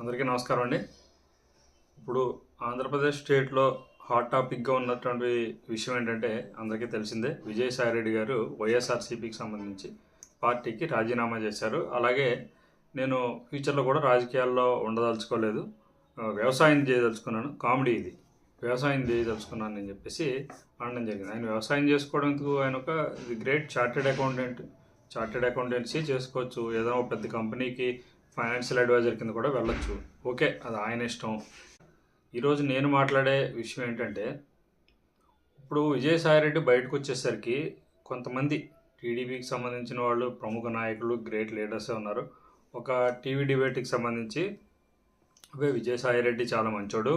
అందరికీ నమస్కారం అండి. ఇప్పుడు ఆంధ్రప్రదేశ్ స్టేట్లో హాట్ టాపిక్గా ఉన్నటువంటి విషయం ఏంటంటే అందరికీ తెలిసిందే విజయసాయి రెడ్డి గారు వైఎస్ఆర్సీపీకి సంబంధించి పార్టీకి రాజీనామా చేశారు. అలాగే నేను ఫ్యూచర్లో కూడా రాజకీయాల్లో ఉండదలుచుకోలేదు. వ్యవసాయం చేయదలుచుకున్నాను. కామెడీ ఇది. వ్యవసాయం చేయదలుచుకున్నాను అని చెప్పేసి అనడం జరిగింది. ఆయన వ్యవసాయం చేసుకోవడానికి ఆయన ఒక great chartered accountant chartered accountancy చేసుకోవచ్చు. ఏదైనా ఒక పెద్ద కంపెనీకి ఫైనాన్షియల్ అడ్వైజర్ కింద కూడా వెళ్ళొచ్చు. ఓకే అది ఆయన ఇష్టం. ఈరోజు నేను మాట్లాడే విషయం ఏంటంటే ఇప్పుడు విజయసాయిరెడ్డి బయటకు వచ్చేసరికి కొంతమంది టీడీపీకి సంబంధించిన వాళ్ళు ప్రముఖ నాయకులు గ్రేట్ లీడర్సే ఉన్నారు. ఒక టీవీ డిబేట్కి సంబంధించి అవే విజయసాయిరెడ్డి చాలా మంచోడు.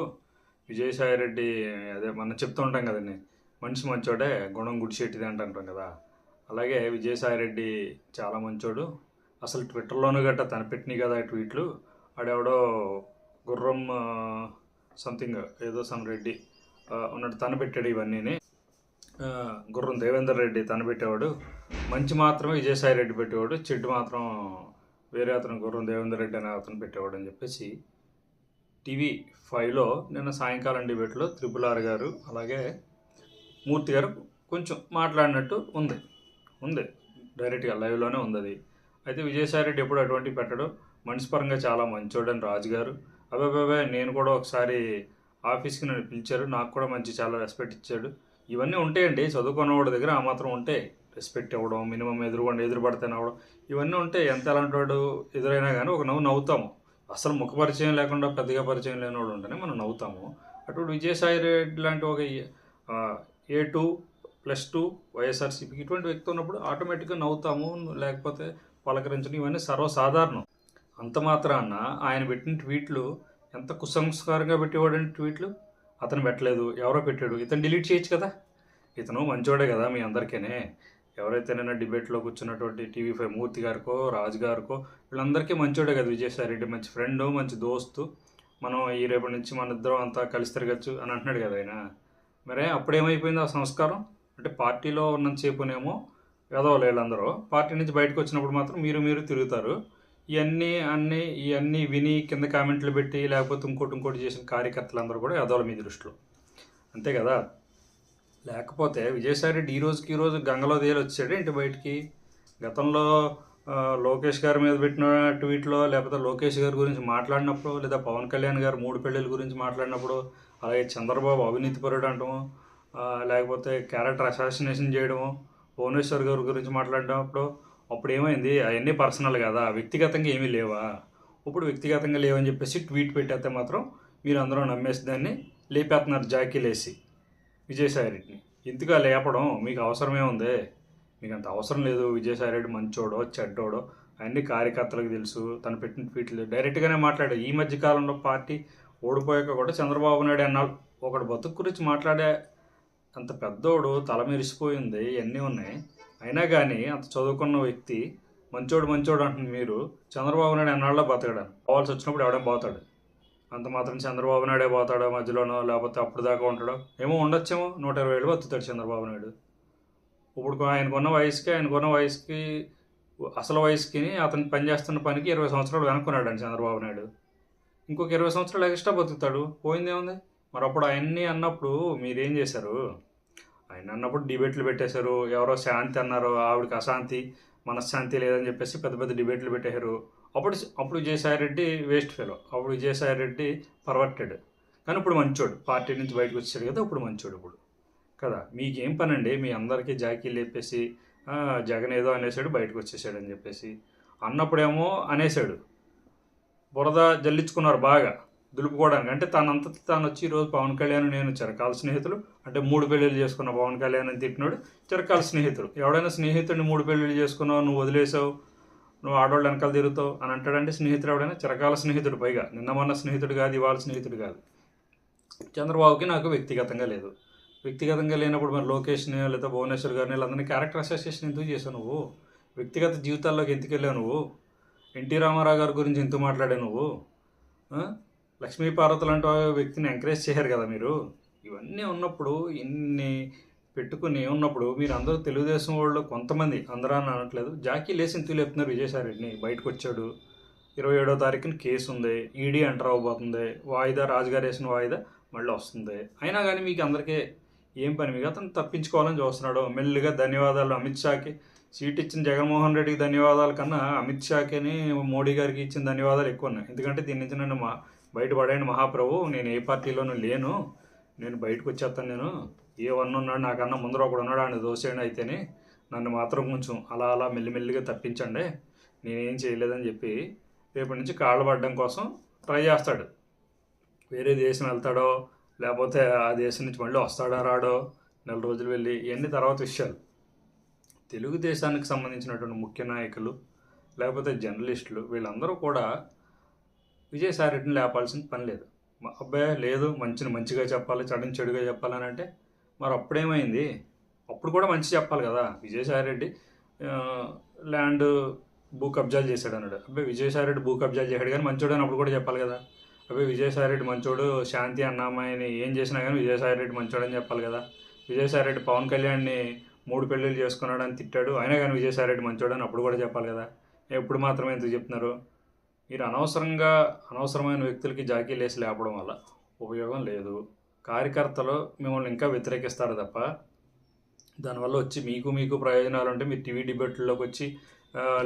విజయసాయిరెడ్డి అదే మనం చెప్తూ ఉంటాం కదండి మనిషి మంచోడే గుణం గుడిచెట్టిది అంటుంటాం కదా. అలాగే విజయసాయిరెడ్డి చాలా మంచోడు. అసలు ట్విట్టర్లోనూ గట్ట తన పెట్టినాయి కదా ట్వీట్లు. ఆడెవడో గుర్రం సంథింగ్ ఏదో సమ్ రెడ్డి ఉన్నట్టు తను పెట్టాడు ఇవన్నీ గుర్రం దేవేందర్ రెడ్డి తను పెట్టేవాడు. మంచి మాత్రమే విజయసాయి రెడ్డి పెట్టేవాడు. చెడ్డు మాత్రం వేరే అతను గుర్రం దేవేందర్ రెడ్డి అనే అతను పెట్టేవాడు అని చెప్పేసి టీవీ ఫైవ్లో నిన్న సాయంకాలం డిబేట్లో త్రిపుల్ ఆర్ గారు అలాగే మూర్తి గారు కొంచెం మాట్లాడినట్టు ఉంది. ఉంది. డైరెక్ట్గా లైవ్లోనే ఉంది అది. అయితే విజయసాయి రెడ్డి ఎప్పుడు అటువంటి పెట్టడు. మనిషి పరంగా చాలా మంచోడని రాజు గారు అబ్బాబే నేను కూడా ఒకసారి ఆఫీస్కి నన్ను పిలిచారు. నాకు కూడా మంచి చాలా రెస్పెక్ట్ ఇచ్చాడు. ఇవన్నీ ఉంటాయండి. చదువుకున్నవాడి దగ్గర ఆ మాత్రం ఉంటాయి. రెస్పెక్ట్ ఇవ్వడం మినిమం ఎదురుకుండా ఎదురుపడితేనే అవ్వడం ఇవన్నీ ఉంటాయి. ఎంత అలాంటి వాడు ఎదురైనా కానీ ఒక నవ్వు నవ్వుతాము. అసలు ముఖ పరిచయం లేకుండా పెద్దగా పరిచయం లేనివాడు ఉంటేనే మనం నవ్వుతాము. అటువంటి విజయసాయి రెడ్డి లాంటి ఒక ఏ టూ ప్లస్ టూ వైఎస్ఆర్సీపీకి ఇటువంటి వ్యక్తి ఉన్నప్పుడు ఆటోమేటిక్గా నవ్వుతాము. లేకపోతే పలకరించడం ఇవన్నీ సర్వసాధారణం. అంత మాత్రాన ఆయన పెట్టిన ట్వీట్లు ఎంత కుసంస్కారంగా పెట్టేవాడని ట్వీట్లు? అతను పెట్టలేదు. ఎవరో పెట్టాడు. ఇతను డిలీట్ చేయొచ్చు కదా? ఇతను మంచోడే కదా మీ అందరికీనే. ఎవరైతే నిన్న డిబేట్లో కూర్చున్నటువంటి టీవీ ఫైవ్ మూర్తి గారికో రాజు గారికో వీళ్ళందరికీ మంచోడే కదా విజయసాయి రెడ్డి మంచి ఫ్రెండ్ మంచి దోస్తు. మనం ఈ రేపటి నుంచి మన ఇద్దరం అంతా కలిసి తిరగచ్చు అని అంటున్నాడు కదా ఆయన. మరే అప్పుడేమైపోయింది ఆ సంస్కారం? అంటే పార్టీలో ఉన్నంతసేపునేమో ఎదవలు వీళ్ళందరూ పార్టీ నుంచి బయటకు వచ్చినప్పుడు మాత్రం మీరు మీరు తిరుగుతారు. ఇవన్నీ అన్నీ ఇవన్నీ విని కింద కామెంట్లు పెట్టి లేకపోతే ఇంకోటి ఇంకోటి చేసిన కార్యకర్తలందరూ కూడా ఎదవలు మీ దృష్టిలో. అంతే కదా? లేకపోతే విజయసాయి రెడ్డి ఈ రోజుకి ఈ రోజు గంగలో దేలు వచ్చాడు ఏంటి బయటికి? గతంలో లోకేష్ గారి మీద పెట్టిన ట్వీట్లో లేకపోతే లోకేష్ గారి గురించి మాట్లాడినప్పుడు లేదా పవన్ కళ్యాణ్ గారు మూడు పెళ్ళిళ్ళ గురించి మాట్లాడినప్పుడు అలాగే చంద్రబాబు అవినీతిపరుడు అంటాము లేకపోతే క్యారెక్టర్ అసాసినేషన్ చేయడము భువనేశ్వర్ గారి గురించి మాట్లాడినప్పుడు అప్పుడు ఏమైంది? అవన్నీ పర్సనల్ కదా వ్యక్తిగతంగా ఏమీ లేవా? ఇప్పుడు వ్యక్తిగతంగా లేవని చెప్పేసి ట్వీట్ పెట్టేస్తే మాత్రం మీరు అందరూ నమ్మేసి దాన్ని లేపేస్తున్నారు జాకీలేసి విజయసాయి రెడ్డిని ఎందుకు లేపడం? మీకు అవసరమే ఉంది. మీకు అంత అవసరం లేదు. విజయసాయి రెడ్డి మంచోడో చెడ్డోడో అన్ని కార్యకర్తలకు తెలుసు. తను పెట్టిన ట్వీట్లు డైరెక్ట్గానే మాట్లాడాడు ఈ మధ్య కాలంలో పార్టీ ఓడిపోయాక కూడా చంద్రబాబు నాయుడు అన్నాడు. ఒకటి బతుకు గురించి మాట్లాడే అంత పెద్దోడు తల మెరిసిపోయింది ఇవన్నీ ఉన్నాయి? అయినా కానీ అంత చదువుకున్న వ్యక్తి మంచోడు మంచోడు అంటుంది మీరు చంద్రబాబు నాయుడు ఎన్నాళ్ళలో బతకడాను పోవాల్సి వచ్చినప్పుడు ఎవడే పోతాడు. అంత మాత్రం చంద్రబాబు నాయుడే పోతాడో మధ్యలోనో లేకపోతే అప్పుడు దాకా ఉంటాడో? ఏమో ఉండొచ్చేమో. నూట ఇరవై ఏళ్ళు బతుకుతాడు చంద్రబాబు నాయుడు. ఇప్పుడు ఆయనకున్న వయసుకి ఆయనకున్న వయసుకి అసలు వయసుకి అతను పనిచేస్తున్న పనికి ఇరవై సంవత్సరాలు వెనుక్కున్నాడు అండి చంద్రబాబు నాయుడు. ఇంకొక ఇరవై సంవత్సరాలు ఎక్స్ట్రా బతుకుతాడు. పోయిందేముంది? మరి అప్పుడు అవన్నీ అన్నప్పుడు మీరేం చేశారు? ఆయన అన్నప్పుడు డిబేట్లు పెట్టేశారు. ఎవరో శాంతి అన్నారు ఆవిడకి అశాంతి మనశ్శాంతి లేదని చెప్పేసి పెద్ద పెద్ద డిబేట్లు పెట్టేశారు. అప్పుడు అప్పుడు విజయసాయి రెడ్డి వేస్ట్ ఫెలో అప్పుడు విజయసాయి రెడ్డి పర్వర్టెడ్ కానీ ఇప్పుడు మంచోడు. పార్టీ నుంచి బయటకు వచ్చాడు కదా ఇప్పుడు మంచోడు ఇప్పుడు. కదా మీకేం పని అండి మీ అందరికీ జాకీ లేపేసి జగన్ ఏదో అనేసాడు బయటకు వచ్చేసాడు అని చెప్పేసి. అన్నప్పుడేమో అనేసాడు. బురద జల్లించుకున్నారు బాగా. దులుపుకోవడానికి. అంటే తనంత తాను వచ్చి ఈరోజు పవన్ కళ్యాణ్ నేను చిరకాల స్నేహితులు. అంటే మూడు పెళ్ళిళ్ళు చేసుకున్న పవన్ కళ్యాణ్ అని తిట్టినాడు చిరకాల స్నేహితులు. ఎవడైనా స్నేహితుడిని మూడు పెళ్ళిళ్ళు చేసుకున్నావు నువ్వు వదిలేసావు నువ్వు ఆడవాళ్ళు వెనకాల తిరుగుతావు అని అంటాడంటే స్నేహితుడు ఎవడైనా చిరకాల స్నేహితుడు పైగా. నిన్న మొన్న స్నేహితుడు కాదు ఇవాళ స్నేహితుడు కాదు. చంద్రబాబుకి నాకు వ్యక్తిగతంగా లేదు. వ్యక్తిగతంగా లేనప్పుడు మరి లోకేష్ని లేదా భువనేశ్వర్ గారిని వీళ్ళందరినీ క్యారెక్టర్ అసోసియేషన్ ఎందుకు చేసావు నువ్వు? వ్యక్తిగత జీవితాల్లోకి ఎందుకు వెళ్ళావు నువ్వు? ఎన్టీ రామారావు గారి గురించి ఎందుకు మాట్లాడావు నువ్వు? ఆ? లక్ష్మీ లాంటి వ్యక్తిని ఎంకరేజ్ చేయరు కదా మీరు? ఇవన్నీ ఉన్నప్పుడు ఇన్ని పెట్టుకుని ఉన్నప్పుడు మీరు అందరూ తెలుగుదేశం వాళ్ళు కొంతమంది అందరూ అని అనట్లేదు. జాకీ లేసి ఇంతకు లేపుతున్నారు విజయసాయి బయటకు వచ్చాడు. ఇరవై ఏడో తారీఖున కేసు ఉంది. ఈడీ ఎంటర్ అవ్వబోతుంది. వాయిదా రాజుగారు వేసిన వాయిదా మళ్ళీ వస్తుంది. అయినా కానీ మీకు అందరికీ ఏం పని? మీకు అతను తప్పించుకోవాలని చూస్తున్నాడు. మెల్లిగా ధన్యవాదాలు అమిత్ షాకి. సీట్ ఇచ్చిన జగన్మోహన్ రెడ్డికి ధన్యవాదాల కన్నా అమిత్ షాకిని మోడీ గారికి ఇచ్చిన ధన్యవాదాలు ఎక్కువ ఉన్నాయి. ఎందుకంటే దీని నుంచి నన్ను మా బయటపడండి మహాప్రభు నేను ఏ పార్టీలోనూ లేను. నేను బయటకు వచ్చేస్తాను నేను. ఏ వన్ ఉన్నాడు నాకన్నా ముందర ఒకడు ఉన్నాడు ఆయన దోసేయండి అయితేనే నన్ను మాత్రం కొంచెం అలా అలా మెల్లిమెల్లిగా తప్పించండి. నేనేం చేయలేదని చెప్పి రేపటి నుంచి కాళ్ళు పడడం కోసం ట్రై చేస్తాడు. వేరే దేశం వెళ్తాడో లేకపోతే ఆ దేశం నుంచి మళ్ళీ వస్తాడో రాడో నెల రోజులు వెళ్ళి ఇవన్నీ తర్వాత విషయాలు. తెలుగుదేశానికి సంబంధించినటువంటి ముఖ్య నాయకులు లేకపోతే జర్నలిస్టులు వీళ్ళందరూ కూడా విజయసాయి రెడ్డిని లేపాల్సిన పని లేదు. అబ్బాయి లేదు మంచిని మంచిగా చెప్పాలి చెడుని చెడుగా చెప్పాలని అంటే మరి అప్పుడేమైంది? అప్పుడు కూడా మంచి చెప్పాలి కదా. విజయసాయి రెడ్డి ల్యాండ్ భూ కబ్జాలు చేశాడు అన్నాడు. అబ్బాయి విజయసాయి రెడ్డి భూ కబ్జాలు చేశాడు కానీ మంచోడు అని అప్పుడు కూడా చెప్పాలి కదా. అబ్బాయి విజయసాయి రెడ్డి మంచోడు శాంతి అన్నామాయని ఏం చేసినా కానీ విజయసాయి రెడ్డి మంచోడు అని చెప్పాలి కదా. విజయసాయి రెడ్డి పవన్ కళ్యాణ్ని మూడు పెళ్ళిళ్ళు చేసుకున్నాడు అని తిట్టాడు. అయినా కానీ విజయసాయి రెడ్డి మంచోడు అని అప్పుడు కూడా చెప్పాలి కదా. ఎప్పుడు మాత్రమే ఎందుకు చెప్తున్నారు? మీరు అనవసరంగా అనవసరమైన వ్యక్తులకి జాకీలేసి లేపడం వల్ల ఉపయోగం లేదు. కార్యకర్తలు మిమ్మల్ని ఇంకా వ్యతిరేకిస్తారు తప్ప దానివల్ల వచ్చి మీకు మీకు ప్రయోజనాలు ఉంటే మీరు టీవీ డిబేట్లలోకి వచ్చి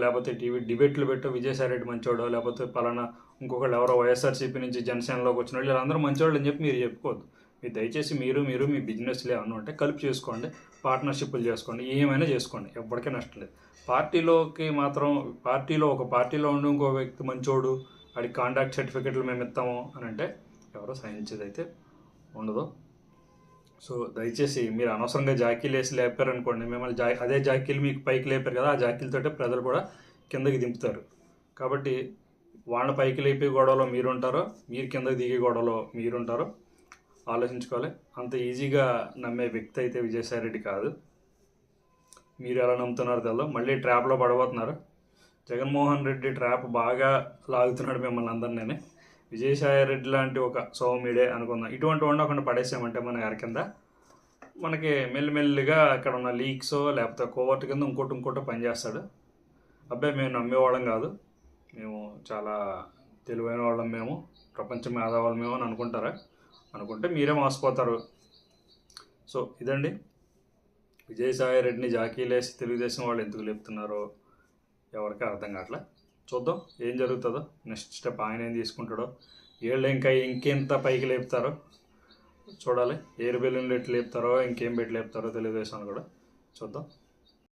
లేకపోతే టీవీ డిబేట్లు పెట్టు విజయసాయి రెడ్డి మంచోడో లేకపోతే పలానా ఇంకొకళ్ళు ఎవరో వైఎస్ఆర్సీపీ నుంచి జనసేనలోకి వచ్చిన వాళ్ళు వీళ్ళందరూ మంచోళ్ళు అని చెప్పి మీరు చెప్పుకోవద్దు. మీరు దయచేసి మీరు మీరు మీ బిజినెస్లు ఏమన్నా ఉంటే కలిపి చేసుకోండి పార్ట్నర్షిప్లు చేసుకోండి ఏమైనా చేసుకోండి. ఎప్పటికీ నష్టం లేదు. పార్టీలోకి మాత్రం పార్టీలో ఒక పార్టీలో ఉండి ఇంకో వ్యక్తి మంచోడు వాడి కాంటాక్ట్ సర్టిఫికెట్లు మేము ఇస్తాము అని అంటే ఎవరో సహించేది అయితే ఉండదు. సో దయచేసి మీరు అనవసరంగా జాకీలు వేసి లేపారనుకోండి మిమ్మల్ని జా అదే జాకీలు మీకు పైకి లేపారు కదా ఆ జాకీలతోటే ప్రజలు కూడా కిందకి దింపుతారు. కాబట్టి వాళ్ళ పైకి లేపే గొడవలో మీరు ఉంటారో మీరు కిందకి దిగే గొడవలో మీరు ఉంటారో ఆలోచించుకోవాలి. అంత ఈజీగా నమ్మే వ్యక్తి అయితే విజయసాయి రెడ్డి కాదు. మీరు ఎలా నమ్ముతున్నారు తెల్ల మళ్ళీ ట్రాప్లో పడబోతున్నారు? జగన్మోహన్ రెడ్డి ట్రాప్ బాగా లాగుతున్నాడు మిమ్మల్ని అందరినీ విజయసాయి రెడ్డి లాంటి ఒక సౌమ్యుడే అనుకుందాం. ఇటువంటి ఉండకుండా పడేసామంటే మన గారి కింద మనకి మెల్లిమెల్లిగా అక్కడ ఉన్న లీక్స్ లేకపోతే కోవర్ట్ కింద ఇంకోటి ఇంకోటి పనిచేస్తాడు. అబ్బాయి మేము నమ్మేవాళ్ళం కాదు. మేము చాలా తెలివైన వాళ్ళం మేము. ప్రపంచం మేధావాళ్ళం మేము అని అనుకుంటారా? అనుకుంటే మీరే మోసపోతారు. సో ఇదండి. విజయసాయిరెడ్డిని జాకీలేసి తెలుగుదేశం వాళ్ళు ఎందుకు లేపుతున్నారో ఎవరికి అర్థం కావట్లే? చూద్దాం ఏం జరుగుతుందో. నెక్స్ట్ స్టెప్ ఆయన ఏం తీసుకుంటాడో. వీళ్ళు ఇంకా ఇంకెంత పైకి లేపుతారో చూడాలి. ఏరు బెలూన్లు ఎట్లు లేపుతారో ఇంకేం పెట్టి లేపుతారో తెలుగుదేశం కూడా చూద్దాం.